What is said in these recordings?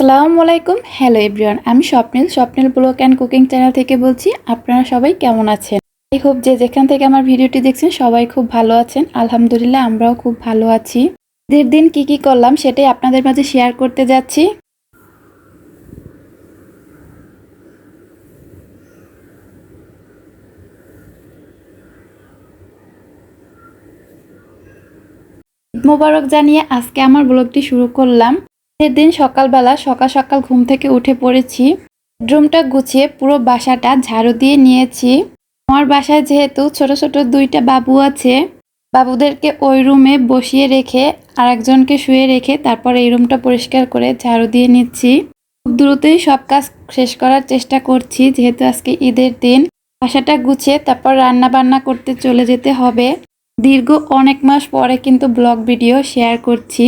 আসসালামু আলাইকুম। Hello everyone আমি Swapnil. Swapnil blog and cooking channel থেকে বলছি, আপনারা সবাই কেমন আছেন? আই হোপ যে যেখান থেকে আমার ভিডিওটি দেখছেন, সবাই খুব ভালো আছেন। আলহামদুলিল্লাহ, আমরাও খুব ভালো আছি। ঈদের দিন কি কি করলাম সেটাই আপনাদের মাঝে শেয়ার করতে যাচ্ছি। মোবারক জানিয়ে আজকে আমার ব্লগটি শুরু করলাম। ঈদের দিন সকালবেলা সকাল সকাল ঘুম থেকে উঠে পড়েছি। বেডরুমটা গুছিয়ে পুরো বাসাটা ঝাড়ু দিয়ে নিয়েছি। আমার বাসায় যেহেতু ছোট ছোট দুইটা বাবু আছে, বাবুদেরকে ওই রুমে বসিয়ে রেখে আরেকজনকে শুয়ে রেখে তারপর এই রুমটা পরিষ্কার করে ঝাড়ু দিয়ে নিচ্ছি। খুব দ্রুতই সব কাজ শেষ করার চেষ্টা করছি, যেহেতু আজকে ঈদের দিন। বাসাটা গুছিয়ে তারপর রান্না বান্না করতে চলে যেতে হবে। দীর্ঘ অনেক মাস পরে কিন্তু ব্লগ ভিডিও শেয়ার করছি।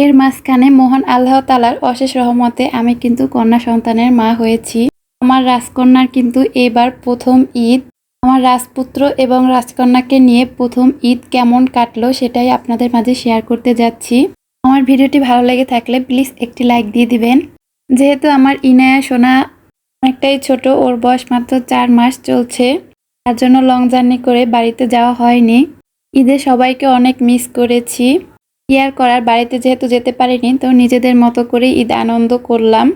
এর মাঝখানে মহান আল্লাহ তালার অশেষ রহমতে আমি কিন্তু কন্যা সন্তানের মা হয়েছি। আমার রাজকন্যার কিন্তু এবার প্রথম ঈদ। আমার রাজপুত্র এবং রাজকন্যাকে নিয়ে প্রথম ঈদ কেমন কাটলো সেটাই আপনাদের মাঝে শেয়ার করতে যাচ্ছি। আমার ভিডিওটি ভালো লেগে থাকলে প্লিজ একটি লাইক দিয়ে দিবেন। যেহেতু আমার ইনায়া সোনা অনেকটাই ছোট, ওর বয়স মাত্র চার মাস চলছে। তার জন্য লং জার্নি করে বাড়িতে যাওয়া হয়নি। ঈদে সবাইকে অনেক মিস করেছি। ইয়ার করার বাড়িতে যেহেতু যেতে পারিনি, তো নিজেদের মতো করে ঈদ আনন্দ করলাম।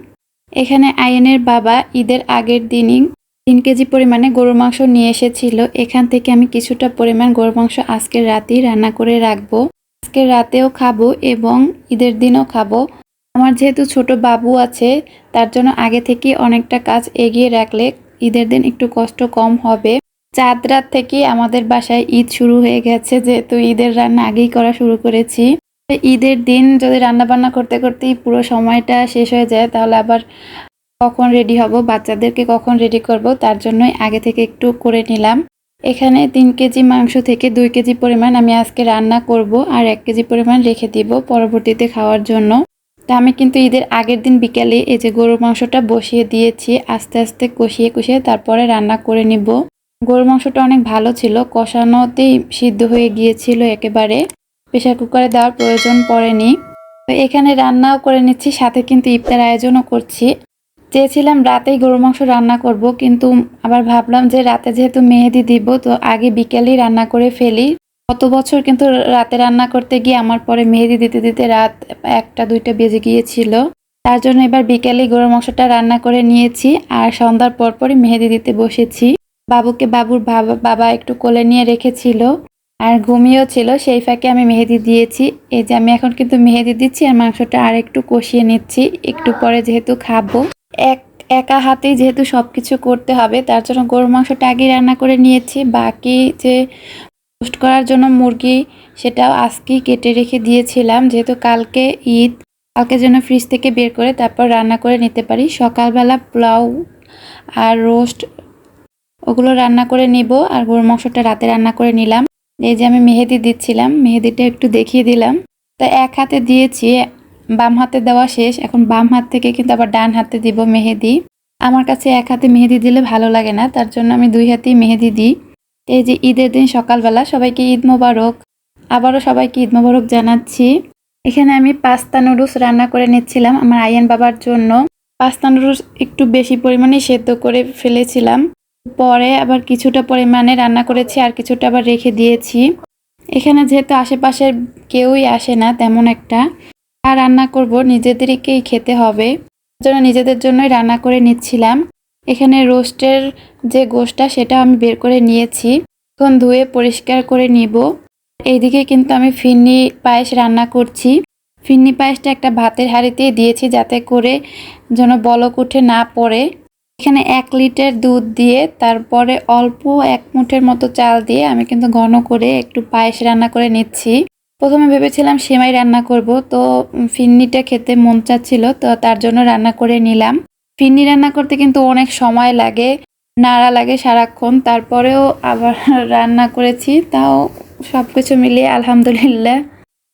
এখানে আয়নের বাবা ঈদের আগের দিনই তিন কেজি পরিমাণে গরুর মাংস নিয়ে এসেছিল। এখান থেকে আমি কিছুটা পরিমাণ গরুর মাংস আজকের রাতেই রান্না করে রাখব। আজকে রাতেও খাব এবং ঈদের দিনও খাব। আমার যেহেতু ছোট বাবু আছে, তার জন্য আগে থেকে অনেকটা কাজ এগিয়ে রাখলে ঈদের দিন একটু কষ্ট কম হবে। চাঁদ রাত থেকে আমাদের বাসায় ঈদ শুরু হয়ে গেছে, যেহেতু ঈদের রান্না আগেই করা শুরু করেছি। ঈদের দিন যদি রান্না বান্না করতে করতেই পুরো সময়টা শেষ হয়ে যায়, তাহলে আবার কখন রেডি হব? বাচ্চাদেরকে কখন রেডি করব? তার জন্যই আগে থেকে একটু করে নিলাম। এখানে তিন কেজি মাংস থেকে দুই কেজি পরিমাণ আমি আজকে রান্না করব আর এক কেজি পরিমাণ রেখে দিব পরবর্তীতে খাওয়ার জন্য। তা আমি কিন্তু ঈদের আগের দিন বিকেলে এই যে গরুর মাংসটা বসিয়ে দিয়েছি, আস্তে আস্তে কষিয়ে কষিয়ে তারপরে রান্না করে নিব। গরুর মাংসটা অনেক ভালো ছিল, কষানোতেই সিদ্ধ হয়ে গিয়েছিল একেবারে। প্রেশার কুকারে দেওয়ার প্রয়োজন পড়েনি। তো এখানে রান্নাও করে নিচ্ছি, সাথে কিন্তু ইফতার আয়োজনও করছি। চেয়েছিলাম রাতেই গরু মাংস রান্না করব, কিন্তু আবার ভাবলাম যে রাতে যেহেতু মেহেদি দিব, তো আগে বিকেলেই রান্না করে ফেলি। গত বছর কিন্তু রাতে রান্না করতে গিয়ে আমার পরে মেহেদি দিতে দিতে রাত একটা, দুইটা বেজে গিয়েছিল। তার জন্য এবার বিকেলেই গরুর মাংসটা রান্না করে নিয়েছি, আর সন্ধ্যার পরপরই মেহেদি দিতে বসেছি। বাবুকে বাবুর বাবা একটু কোলে নিয়ে রেখেছিল। আর ঘুমিয়েও ছিল, সেই ফাঁকে আমি মেহেদি দিয়েছি। এই যে আমি এখন কিন্তু মেহেদি দিচ্ছি আর মাংসটা আর একটু কষিয়ে নিচ্ছি। একটু পরে যেহেতু খাব, এক, একা হাতেই যেহেতু সব কিছু করতে হবে, তার জন্য গরুর মাংসটা আগেই রান্না করে নিয়েছি। বাকি যে পোস্ট করার জন্য মুরগি, সেটাও আজকেই কেটে রেখে দিয়েছিলাম। যেহেতু কালকে ঈদ কালকে যেন ফ্রিজ থেকে বের করে তারপর রান্না করে নিতে পারি। সকালবেলা পোলাও আর রোস্ট ওগুলো রান্না করে নিব আর গরুর মাংসটা রাতে রান্না করে নিলাম। এই যে আমি মেহেদি দিচ্ছিলাম, মেহেদিটা একটু দেখিয়ে দিলাম। তা এক হাতে দিয়েছি, বাম হাতে দেওয়া শেষ। এখন বাম হাত থেকে কিন্তু আবার ডান হাতে দিব মেহেদি। আমার কাছে এক হাতে মেহেদি দিলে ভালো লাগে না, তার জন্য আমি দুই হাতেই মেহেদি দিই। এই যে ঈদের দিন সকালবেলা সবাইকে ঈদ মোবারক। আবারও সবাইকে ঈদ মোবারক জানাচ্ছি। এখানে আমি পাস্তা নুডলস রান্না করে নিচ্ছিলাম আমার আইয়ান বাবার জন্য। পাস্তা নুডলস একটু বেশি পরিমাণে সেদ্ধ করে ফেলেছিলাম। পরে আবার কিছুটা পরিমাণে রান্না করেছি আর কিছুটা আবার রেখে দিয়েছি। এখানে যেহেতু আশেপাশের কেউই আসে না তেমন একটা আর রান্না করব নিজেদেরকেই খেতে হবে। জন্য নিজেদের জন্যই রান্না করে নিচ্ছিলাম। এখানে রোস্টের যে গোশটা সেটা আমি বের করে নিয়েছি। এখন ধুয়ে পরিষ্কার করে নিব। এইদিকে কিন্তু আমি ফিন্নি পায়েস রান্না করছি। ফিন্নি পায়েসটা একটা ভাতের হাঁড়িতেই দিয়েছি যাতে করে যেন বলক উঠে না পড়ে। এখানে এক লিটার দুধ দিয়ে তারপরে অল্প এক মুঠের মতো চাল দিয়ে আমি কিন্তু ঘন করে একটু পায়েস রান্না করে নিচ্ছি। প্রথমে ভেবেছিলাম সেমাই রান্না করব, তো ফিন্নিটা খেতে মন চাচ্ছিল, তো তার জন্য রান্না করে নিলাম। ফিন্নি রান্না করতে কিন্তু অনেক সময় লাগে, নাড়া লাগে সারাক্ষণ, তারপরেও আবার রান্না করেছি, তাও সব কিছু মিলিয়ে আলহামদুলিল্লাহ।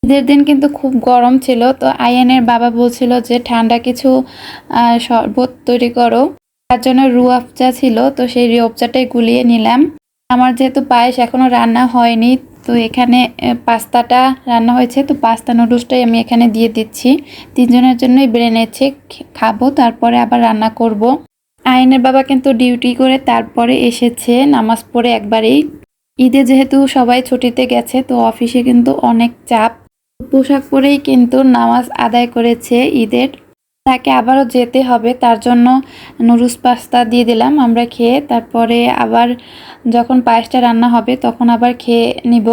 ঈদের দিন কিন্তু খুব গরম ছিল, তো আইয়ানের বাবা বলছিল যে, ঠান্ডা কিছু শরবত তৈরি করো। তার জন্য রু আফজা ছিল, তো সেই রু আফজাটাই গুলিয়ে নিলাম। আমার যেহেতু পায়েস এখনও রান্না হয়নি, তো এখানে পাস্তাটা রান্না হয়েছে, তো পাস্তা নুডলসটাই আমি এখানে দিয়ে দিচ্ছি। তিনজনের জন্যই বেড়ে নিয়েছি খাব, তারপরে আবার রান্না করব। আইনের বাবা কিন্তু ডিউটি করে তারপরে এসেছে, নামাজ পড়ে একবারেই। ঈদে যেহেতু সবাই ছুটিতে গেছে, তো অফিসে কিন্তু অনেক চাপ। পোশাক পরেই কিন্তু নামাজ আদায় করেছে ঈদের। তাকে আবারও যেতে হবে। তার জন্য নুডলস পাস্তা দিয়ে দিলাম, আমরা খেয়ে তারপরে আবার যখন পায়েসটা রান্না হবে তখন আবার খেয়ে নিব।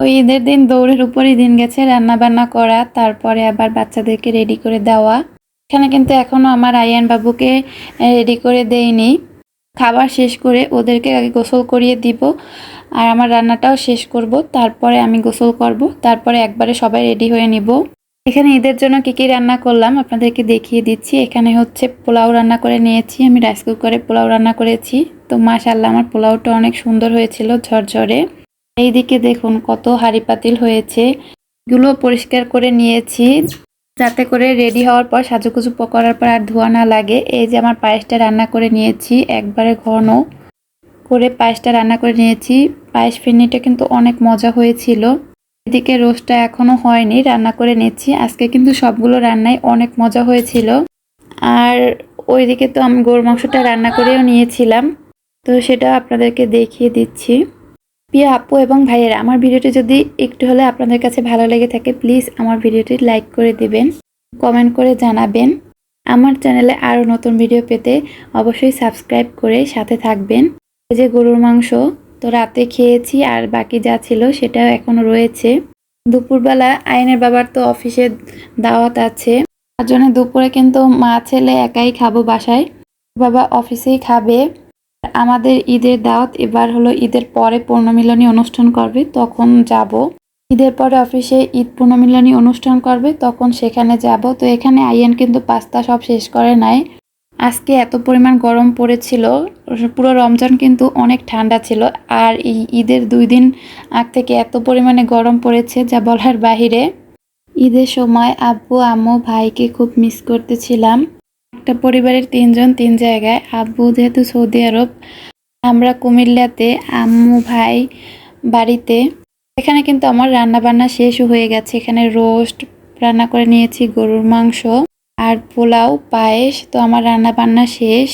ওই ঈদের দিন দৌড়ের উপরই দিন গেছে রান্না বান্না করা, তারপরে আবার বাচ্চাদেরকে রেডি করে দেওয়া। এখানে কিন্তু এখনও আমার আয়ান বাবুকে রেডি করে দেইনি। খাবার শেষ করে ওদেরকে আগে গোসল করিয়ে দিব আর আমার রান্নাটাও শেষ করব, তারপরে আমি গোসল করব, তারপরে একবারে সবাই রেডি হয়ে নিব। এখানে ঈদের জন্য কী কী রান্না করলাম আপনাদেরকে দেখিয়ে দিচ্ছি। এখানে হচ্ছে পোলাও রান্না করে নিয়েছি। আমি রাইস কুকারে পোলাও রান্না করেছি। তো মাশাল্লাহ আমার পোলাওটা অনেক সুন্দর হয়েছিল ঝরঝরে। এইদিকে দেখুন কত হাঁড়ি পাতিল হয়েছে। এগুলো পরিষ্কার করে নিয়েছি যাতে করে রেডি হওয়ার পর সাজুগুজু প- করার পর আর ধোয়া না লাগে। এই যে আমার পায়েসটা রান্না করে নিয়েছি, একবারে ঘন করে পায়েসটা রান্না করে নিয়েছি। পায়েস ফিরনিটা কিন্তু অনেক মজা হয়েছিল। এদিকে রোস্টটা এখনও হয়নি, রান্না করে নিচ্ছি। আজকে কিন্তু সবগুলো রান্নাই অনেক মজা হয়েছিল। আর ওইদিকে তো আমি গরুর মাংসটা রান্না করেও নিয়েছিলাম। তো সেটা আপনাদেরকে দেখিয়ে দিচ্ছি। প্রিয় আপু এবং ভাইয়েরা, আমার ভিডিওটি যদি একটু হলে আপনাদের কাছে ভালো লেগে থাকে, প্লিজ আমার ভিডিওটি লাইক করে দিবেন, কমেন্ট করে জানাবেন। আমার চ্যানেলে আরও নতুন ভিডিও পেতে অবশ্যই সাবস্ক্রাইব করে সাথে থাকবেন। এই যে গরুর মাংস তো রাতে খেয়েছি আর বাকি যা ছিল সেটাও এখনও রয়েছে। দুপুরবেলা আইনের বাবার তো অফিসে দাওয়াত আছে। তার জন্য দুপুরে কিন্তু মা ছেলে একাই খাব বাসায়। বাবা অফিসেই খাবে। আমাদের ঈদের দাওয়াত এবার হলো ঈদের পরে পূর্ণমিলনী অনুষ্ঠান করবে, তখন যাব। ঈদের পরে অফিসে ঈদ পূর্ণমিলনী অনুষ্ঠান করবে, তখন সেখানে যাব। তো এখানে আইয়ান কিন্তু পাস্তা সব শেষ করে নাই। আজকে এত পরিমাণ গরম পড়েছিল, পুরো রমজান কিন্তু অনেক ঠান্ডা ছিল, আর এই ঈদের দুই দিন আগ থেকে এত পরিমাণে গরম পড়েছে যা বলার বাহিরে। ঈদের সময় আব্বু, আম্মু, ভাইকে খুব মিস করতেছিলাম। একটা পরিবারের তিনজন তিন জায়গায়, আব্বু যেহেতু সৌদি আরব, আমরা কুমিল্লাতে, আম্মু, ভাই বাড়িতে। এখানে কিন্তু আমার রান্না বান্না শেষও হয়ে গেছে, এখানে রোস্ট রান্না করে নিয়েছি, গরুর মাংস। আর পোলাও, পায়েস তো আমার রান্না বান্না শেষ।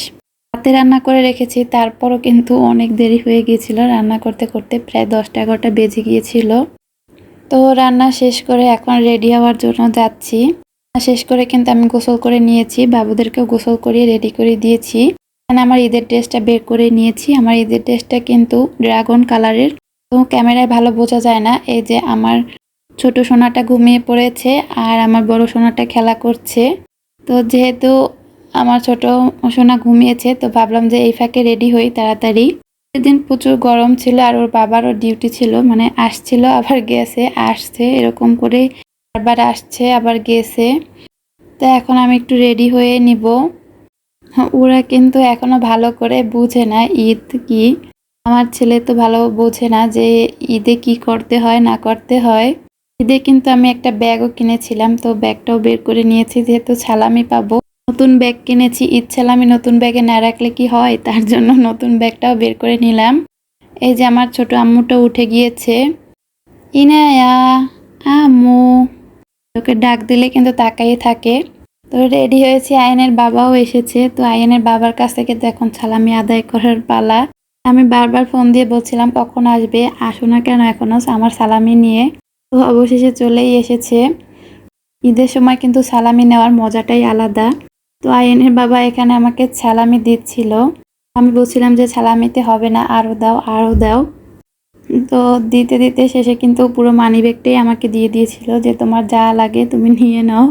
রাতে রান্না করে রেখেছি, তারপরও কিন্তু অনেক দেরি হয়ে গিয়েছিল। রান্না করতে করতে প্রায় দশটা এগারোটা বেজে গিয়েছিল। তো রান্না শেষ করে এখন রেডি হওয়ার জন্য যাচ্ছি। শেষ করে কিন্তু আমি গোসল করে নিয়েছি, বাবুদেরকেও গোসল করিয়ে রেডি করে দিয়েছি। আমার ঈদের ড্রেসটা বের করে নিয়েছি। আমার ঈদের ড্রেসটা কিন্তু ড্রাগন কালারের। তো ক্যামেরায় ভালো বোঝা যায় না, এই যে আমার ছোট সোনাটা ঘুমিয়ে পড়েছে আর আমার বড় সোনাটা খেলা করছে। তো যেহেতু আমার ছোট সোনা ঘুমিয়েছে তো ভাবলাম যে এই ফাঁকে রেডি হই তাড়াতাড়ি। সেদিন প্রচুর গরম ছিল আর ওর বাবারও ডিউটি ছিল মানে আসছিল আবার গেছে আসছে এরকম করে বারবার আসছে আবার গেছে। তো এখন আমি একটু রেডি হয়ে নিব। হ্যাঁ, ওরা কিন্তু এখনও ভালো করে বুঝে না ঈদ কি। আমার ছেলে তো ভালো বোঝে না যে ঈদে কি করতে হয় না করতে হয়। ঈদে কিন্তু আমি একটা ব্যাগও কিনেছিলাম, তো ব্যাগটাও বের করে নিয়েছি, যেহেতু ছালামি পাবো। নতুন ব্যাগ কিনেছি, ঈদ ছালামি নতুন ব্যাগে না রাখলে কি হয়? তার জন্য নতুন ব্যাগটাও বের করে নিলাম। এই যে আমার ছোট আম্মুটা উঠে গিয়েছে। ইনায়া, আম্মু। ওকে ডাক দিলে কিন্তু তাকাই থাকে। তো রেডি হয়েছে, আয়নের বাবাও এসেছে। তো আয়নের বাবার কাছ থেকে তো এখন সালামি আদায় করার পালা। আমি বারবার ফোন দিয়ে বলছিলাম, কখন আসবে? আসো না কেন এখনও, আমার সালামি নিয়ে। তো অবশেষে চলেই এসেছে। ঈদের সময় কিন্তু সালামি নেওয়ার মজাটাই আলাদা। তো আয়নের বাবা এখানে আমাকে সালামি দিচ্ছিল। আমি বলছিলাম যে সালামিতে হবে না আরও দাও আরও দাও। তো দিতে দিতে শেষে কিন্তু পুরো মানি ব্যাগটাই আমাকে দিয়ে দিয়েছিল যে তোমার যা লাগে তুমি নিয়ে নাও।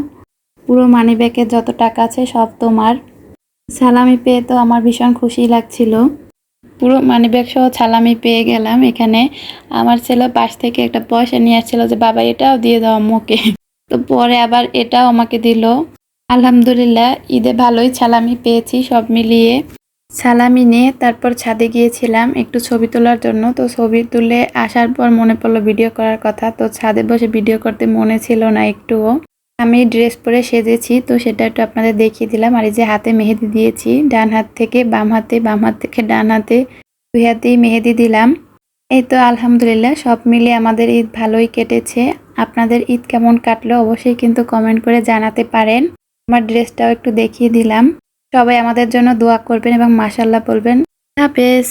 পুরো মানি ব্যাগে যত টাকা আছে সব তোমার। সালামি পেয়ে তো আমার ভীষণ খুশি লাগছিল। পুরো মানি ব্যাগ সহ সালামি পেয়ে গেলাম। এখানে আমার ছেলে পাশ থেকে একটা পয়সা নিয়ে আসছিল যে, বাবা, এটাও দিয়ে দাও মুখে তো পরে আবার এটাও আমাকে দিল। আলহামদুলিল্লাহ, ঈদে ভালোই সালামি পেয়েছি সব মিলিয়ে। সালামি নিয়ে তারপর ছাদে গিয়েছিলাম একটু ছবি তোলার জন্য। তো ছবি তুলে আসার পর মনে পড়ল ভিডিও করার কথা। তো ছাদে বসে ভিডিও করতে মনে ছিল না একটুও। আমি ড্রেস পরে সেজেছি, তো সেটা একটু আপনাদের দেখিয়ে দিলাম। আর এই যে হাতে মেহেদি দিয়েছি, ডান হাত থেকে বাম হাতে, বাম হাত থেকে ডান হাতে, দুই হাতেই মেহেদি দিলাম। এই তো আলহামদুলিল্লাহ, সব মিলিয়ে আমাদের ঈদ ভালোই কেটেছে। আপনাদের ঈদ কেমন কাটলো অবশ্যই কিন্তু কমেন্ট করে জানাতে পারেন। আমার ড্রেসটাও একটু দেখিয়ে দিলাম। সবাই আমাদের জন্য দোয়া করবেন এবং মাসাল্লাহ বলবেন। হাফেজ।